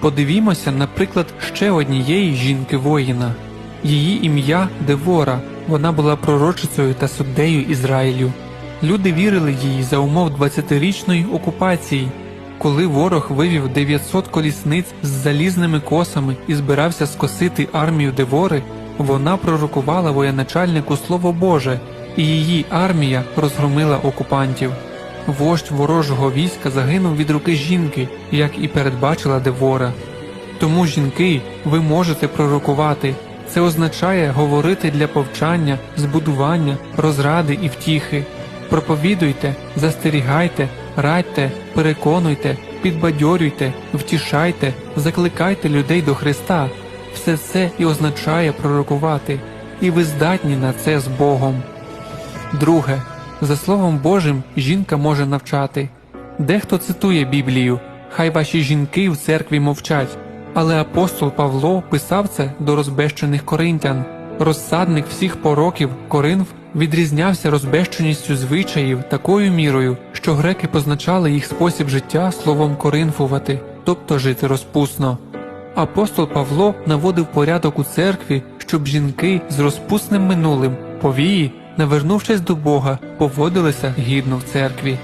Подивімося, наприклад, ще однієї жінки воїна. Її ім'я Девора. Вона була пророчицею та суддею Ізраїлю. Люди вірили їй за умов 20-річної окупації, коли ворог вивів 900 колісниць з залізними косами і збирався скосити армію Девори, вона пророкувала воєначальнику Слово Боже, і її армія розгромила окупантів. Вождь ворожого війська загинув від руки жінки, як і передбачила Девора. Тому, жінки, ви можете пророкувати. Це означає говорити для повчання, збудування, розради і втіхи. Проповідуйте, застерігайте, радьте, переконуйте, підбадьорюйте, втішайте, закликайте людей до Христа. Все це і означає пророкувати, і ви здатні на це з Богом. Друге, за Словом Божим жінка може навчати. Дехто цитує Біблію, хай ваші жінки в церкві мовчать. Але апостол Павло писав це до розбещених коринтян. Розсадник всіх пороків Коринф відрізнявся розбещеністю звичаїв такою мірою, що греки позначали їх спосіб життя словом коринфувати, тобто жити розпусно. Апостол Павло наводив порядок у церкві, щоб жінки з розпусним минулим повії, навернувшись до Бога, поводилися гідно в церкві.